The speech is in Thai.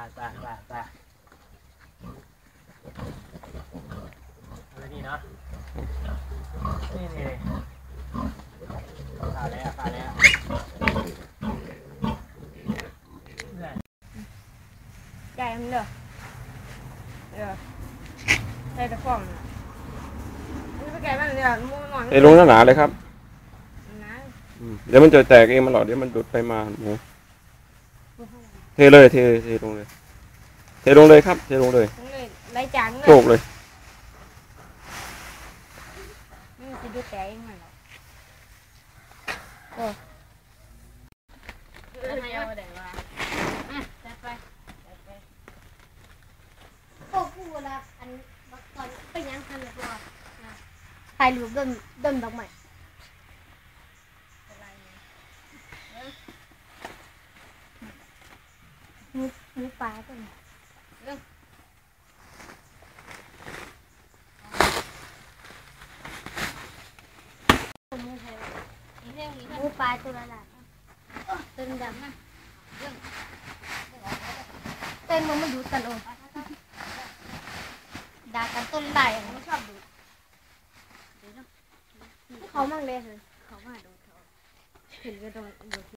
ไปไปไปเอานี่เนาะ นี่นี่ปลาแล้วปลาแล้วเนี่ยใหญ่มันเด้อเด้อใส่ตะฟองน่ะมันไปไกลบ้านเด้อมูนอนเทลงหนาๆเลยครับ นะ เดี๋ยวมันจะแตกเองมันหรอกเดี๋ยวมันดูดไปมาหมู เทเลยเทเทลงเลย เทลงเลยครับ เทลงเลยทั้งเลยไล่จางเลยโจกเลยมันจะดูแตกเองมันหรอกโอ้ให้เอาได้ว่าอะจัดไปจัดไปพวกกูเวลาอันบักตอนไปยังทันเลยพวกถ่ายรูปดนดนดอกไม้ มูหมูป่าตัวนี้หมูไทยหมูป่าตัวละละต้นดำนะเต้นมันมาดูกันโอ้ด่ากันต้นได้อะไม่ชอบดูเขามั่งเลยเหรอเขามาดูเขาเห็นก็ต้องดู